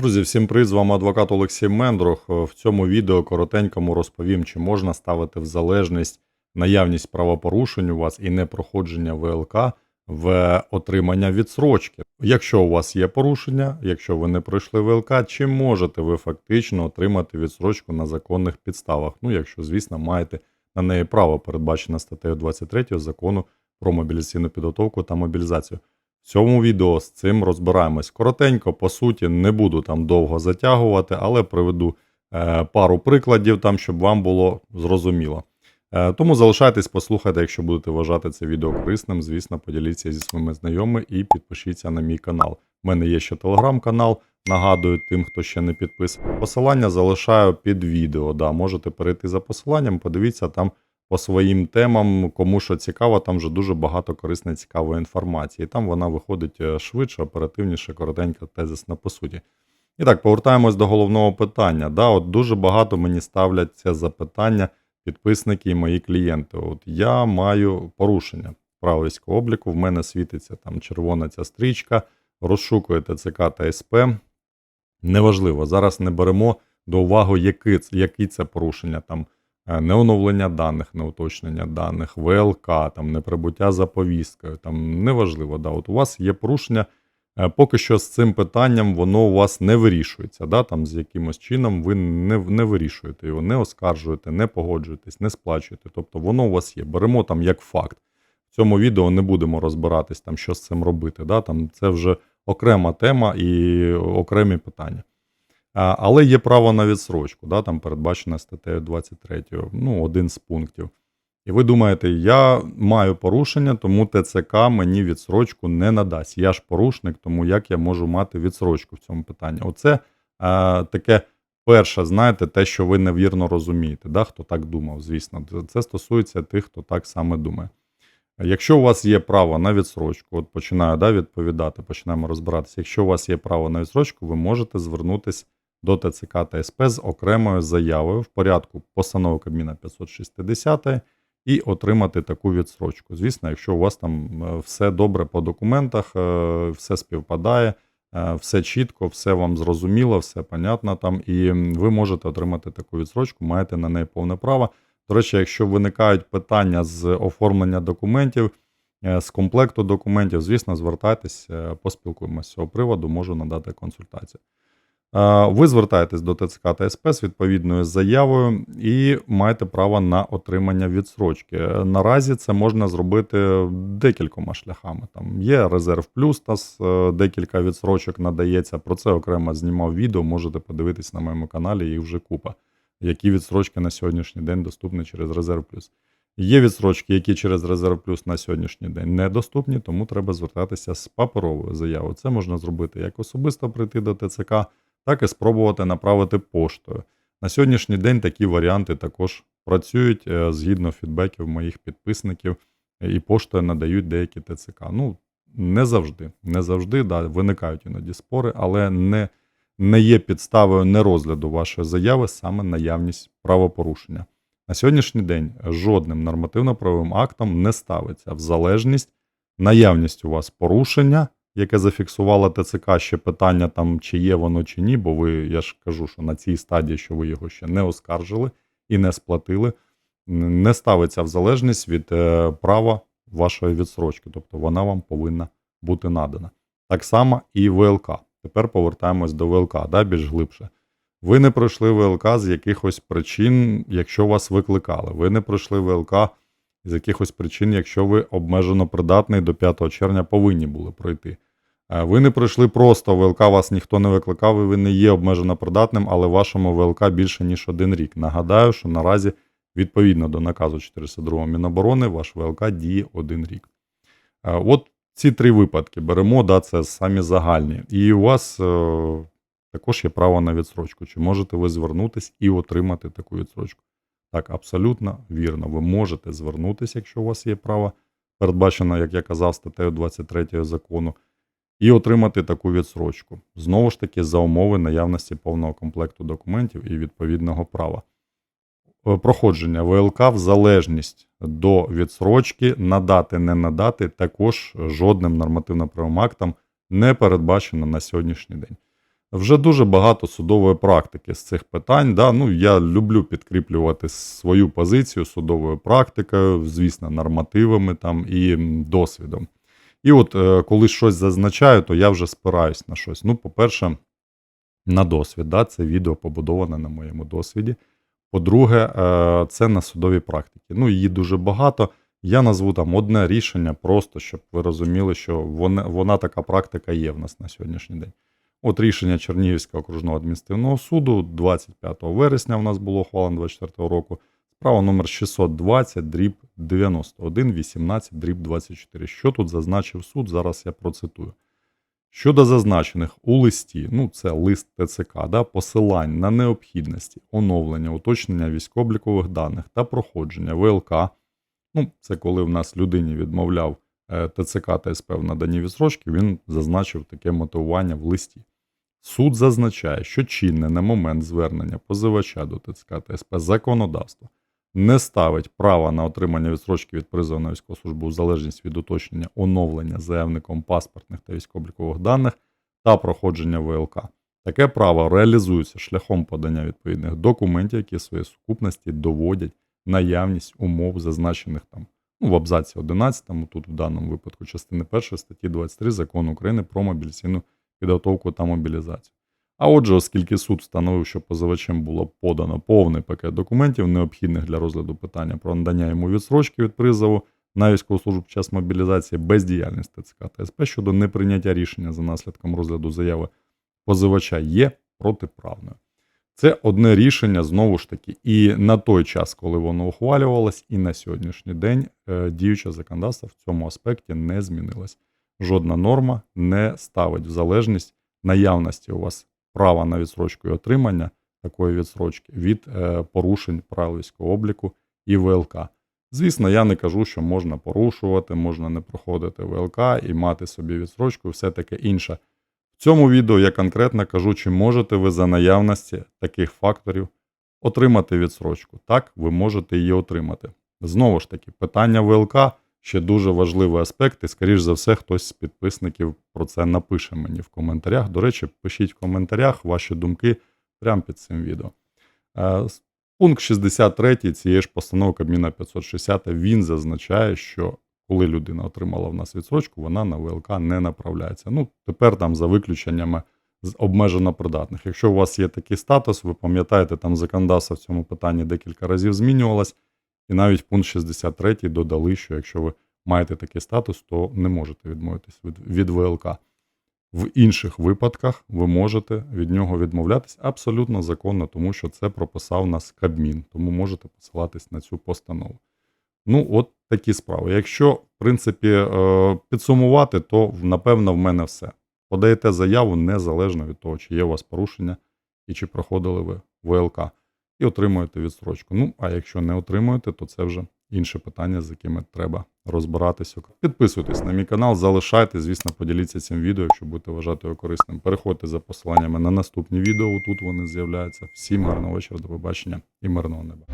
Друзі, всім привіт, з вами адвокат Олексій Мендрух. В цьому відео коротенькому розповім, чи можна ставити в залежність наявність правопорушень у вас і непроходження ВЛК в отримання відсрочки. Якщо у вас є порушення, якщо ви не пройшли ВЛК, чи можете ви фактично отримати відсрочку на законних підставах? Ну, якщо, звісно, маєте на неї право, передбачене статтею 23 закону про мобілізаційну підготовку та мобілізацію. В цьому відео з цим розбираємось. Коротенько, по суті, не буду там довго затягувати, але приведу е, пару прикладів там, щоб вам було зрозуміло. Е, тому залишайтесь, послухайте, якщо будете вважати це відео корисним, звісно, поділіться зі своїми знайомими і підпишіться на мій канал. У мене є ще телеграм-канал. Нагадую тим, хто ще не підписаний. Посилання залишаю під відео. Да, Можете перейти за посиланням, подивіться там по своїм темам, кому що цікаво, там вже дуже багато корисної цікавої інформації. Там вона виходить е, швидше, оперативніше, коротенько, тезисна по суті. І так, повертаємось до головного питання. Да, от Дуже багато мені ставлять це запитання підписники і мої клієнти. От Я маю порушення військового обліку, в мене світиться там червона ця стрічка, розшукує ТЦК та СП. Неважливо, зараз не беремо до уваги, які це порушення. там Е, неоновлення даних, неуточнення даних, ВЛК, там, неприбуття за повісткою, там неважливо. Да, от У вас є порушення. Е, поки що з цим питанням воно у вас не вирішується. Да? Там З якимось чином ви не не вирішуєте його, не оскаржуєте, не погоджуєтесь, не сплачуєте. Тобто воно у вас є. Беремо там як факт. В цьому відео не будемо розбиратись, там, що з цим робити. Да? Там Це вже окрема тема і окремі питання. Але є право на відсрочку, да, там передбачено статтею 23, ну, один з пунктів. І ви думаєте, я маю порушення, тому ТЦК мені відсрочку не надасть. Я ж порушник, тому як я можу мати відсрочку в цьому питанні? Оце а, таке перше, знаєте, те, що ви невірно розумієте, да, хто так думав, звісно. Це стосується тих, хто так саме думає. Якщо у вас є право на відсрочку, от починаю да, відповідати, починаємо розбиратися. Якщо у вас є право на відсрочку, ви можете звернутися до ТЦК та СП з окремою заявою в порядку постанови Кабміна 560 і отримати таку відсрочку. Звісно, якщо у вас там е, все добре по документах, е, все співпадає, е, все чітко, все вам зрозуміло, все понятно там, і ви можете отримати таку відсрочку, маєте на неї повне право. До речі, якщо виникають питання з оформлення документів, з комплекту документів, звісно, звертайтесь, поспілкуємося з цього приводу, можу надати консультацію. Ви звертаєтесь до ТЦК та СП з відповідною заявою і маєте право на отримання відсрочки. Наразі це можна зробити декількома шляхами. Там є резерв плюс, та е, декілька відсрочок надається. Про це окремо знімав відео. Можете подивитись на моєму каналі, їх вже купа. Які відсрочки на сьогоднішній день доступні через резерв плюс. Є відсрочки, які через резерв плюс на сьогоднішній день недоступні, тому треба звертатися з паперовою заявою. Це можна зробити як особисто прийти до ТЦК так і спробувати направити поштою. На сьогоднішній день такі варіанти також працюють е, згідно фідбеків моїх підписників, і поштою надають деякі ТЦК. Ну, не завжди. Не завжди, да, виникають іноді спори, але не не є підставою нерозгляду вашої заяви саме наявність правопорушення. На сьогоднішній день жодним нормативно-правовим актом не ставиться в залежність наявність у вас порушення яке зафіксувала ТЦК ще питання, там, чи є воно чи ні, бо ви, я ж кажу, що на цій стадії, що ви його ще не оскаржили і не сплатили, не ставиться в залежність від е, права вашої відсрочки, тобто вона вам повинна бути надана. Так само і ВЛК. Тепер повертаємось до ВЛК, да, більш глибше. Ви не пройшли ВЛК з якихось причин, якщо вас викликали. Ви не пройшли ВЛК з якихось причин, якщо ви обмежено придатний до 5 червня повинні були пройти. Е, ви не пройшли просто ВЛК, вас ніхто не викликав, і ви не є обмежено придатним, але вашому ВЛК більше, ніж один рік. Нагадаю, що наразі, відповідно до наказу 402 Міноборони, ваш ВЛК діє один рік. Е, от ці три випадки беремо, да, це самі загальні. І у вас е, також є право на відсрочку. Чи можете ви звернутися і отримати таку відсрочку? Так, абсолютно вірно. Ви можете звернутися, якщо у вас є право, передбачено, як я казав, статтею 23 закону, і отримати таку відсрочку. Знову ж таки, за умови наявності повного комплекту документів і відповідного права. Е, проходження ВЛК в залежність до відсрочки, надати, не надати, також жодним нормативно-правовим актом не передбачено на сьогоднішній день. Вже дуже багато судової практики з цих питань. Да? Ну, я люблю підкріплювати свою позицію судовою практикою, звісно, нормативами там і досвідом. І от е, коли щось зазначаю, то я вже спираюсь на щось. Ну, по-перше, на досвід. Да? Це відео побудоване на моєму досвіді. По-друге, е, це на судовій практиці. Ну, її дуже багато. Я назву там одне рішення, просто щоб ви розуміли, що вона, вона така практика є в нас на сьогоднішній день. От рішення Чернігівського окружного адміністративного суду 25 вересня у нас було ухвалено 24 року. Справа номер 620, дріб 91, 18, дріб 24. Що тут зазначив суд? Зараз я процитую. Щодо зазначених у листі, ну це лист ТЦК, да, посилань на необхідності оновлення, уточнення військово-облікових даних та проходження ВЛК. Ну, це коли в нас людині відмовляв ТЦК та СП в наданні відсрочки, він зазначив таке мотивування в листі. Суд зазначає, що чинне на момент звернення позивача до ТЦК та СП законодавство не ставить права на отримання відсрочки від призову на військову службу в залежність від уточнення оновлення заявником паспортних та військово-облікових даних та проходження ВЛК. Таке право реалізується шляхом подання відповідних документів, які в своїй сукупності доводять наявність умов, зазначених там в абзаці 11, тут в даному випадку частини 1 статті 23 закону України про мобілізаційну підготовку та мобілізацію. А отже, оскільки суд встановив, що позивачем було подано повний пакет документів, необхідних для розгляду питання про надання йому відсрочки від призову на військову службу під час мобілізації бездіяльність ТЦК та СП щодо неприйняття рішення за наслідком розгляду заяви позивача є протиправною. Це одне рішення знову ж таки, і на той час, коли воно ухвалювалось, і на сьогоднішній день е, діюче законодавство в цьому аспекті не змінилось. Жодна норма не ставить в залежність наявності у вас права на відсрочку і отримання такої відсрочки від е, порушень правил військового обліку і ВЛК. Звісно, я не кажу, що можна порушувати, можна не проходити ВЛК і мати собі відсрочку, все таке інше. В цьому відео я конкретно кажу, чи можете ви за наявності таких факторів отримати відсрочку. Так, ви можете її отримати. Знову ж таки, питання ВЛК ще дуже важливий аспект, і, скоріш за все, хтось з підписників про це напише мені в коментарях. До речі, пишіть в коментарях ваші думки прямо під цим відео. Е, Пункт 63 цієї ж постанови Кабміна 560 він зазначає, що коли людина отримала в нас відсрочку, вона на ВЛК не направляється. Ну, тепер там за виключеннями з обмежено придатних. Якщо у вас є такий статус, ви пам'ятаєте, там законодавство в цьому питанні декілька разів змінювалось, і навіть пункт 63 додали, що якщо ви маєте такий статус, то не можете відмовитись від, від ВЛК. В інших випадках ви можете від нього відмовлятися абсолютно законно, тому що це прописав нас Кабмін, тому можете посилатись на цю постанову. Ну, от такі справи. Якщо, в принципі, е, підсумувати, то напевно в мене все. Подаєте заяву незалежно від того, чи є у вас порушення і чи проходили ви ВЛК, і отримуєте відстрочку. Ну, а якщо не отримуєте, то це вже інше питання, з якими треба розбиратися. Підписуйтесь на мій канал, залишайте, звісно, поділіться цим відео, якщо будете вважати його корисним. Переходьте за посиланнями на наступні відео. Тут вони з'являються. Всім гарного вечора, до побачення і мирного неба.